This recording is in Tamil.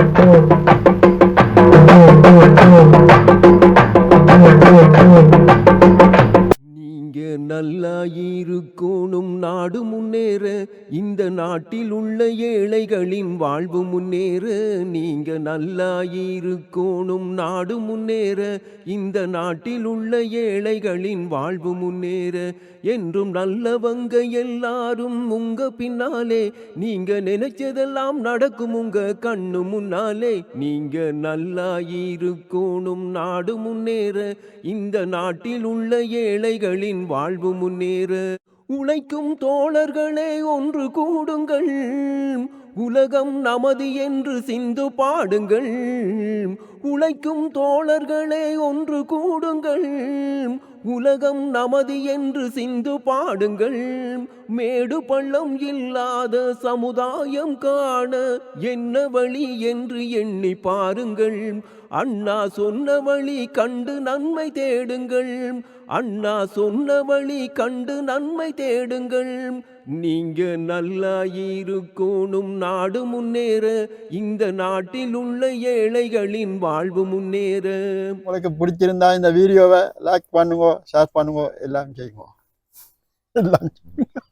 Thank you. நல்லா இருக்கணும் நாடு முன்னேற இந்த நாட்டில் உள்ள ஏழைகளின் வாழ்வு முன்னேற நீங்க நல்லா இருக்கணும் நாடு முன்னேற இந்த நாட்டில் உள்ள ஏழைகளின் வாழ்வு முன்னேற. என்றும் நல்லவங்க எல்லாரும் உங்க பின்னாலே நீங்க நினைச்சதெல்லாம் நடக்கும் உங்க கண்ணு முன்னாலே. நீங்க நல்லா இருக்கணும் நாடு முன்னேற இந்த நாட்டில் உள்ள ஏழைகளின் வாழ்வு முன்னேற. உழைக்கும் தோழர்களே ஒன்று கூடுங்கள். உலகம் நமது என்று சிந்து பாடுங்கள். உழைக்கும் தோழர்களே ஒன்று கூடுங்கள். உலகம் நமது என்று சிந்து பாடுங்கள். மேடு பள்ளம் இல்லாத சமுதாயம் காண என்ன வழி என்று எண்ணி பாருங்கள். அண்ணா சொன்ன வழி கண்டு நன்மை தேடுங்கள். அண்ணா சொன்ன வழி கண்டு நன்மை தேடுங்கள். நீங்க நல்லா இருக்கணும் நாடு முன்னேற. இந்த நாட்டில் உள்ள ஏழைகளின் வாழ்வு முன்னேற உங்களுக்கு பிடிச்சிருந்தா இந்த வீடியோவை லைக் பண்ணுங்க ஷேர் பண்ணுங்க எல்லாம் செய்யுங்க எல்லாம் செய்யுங்க.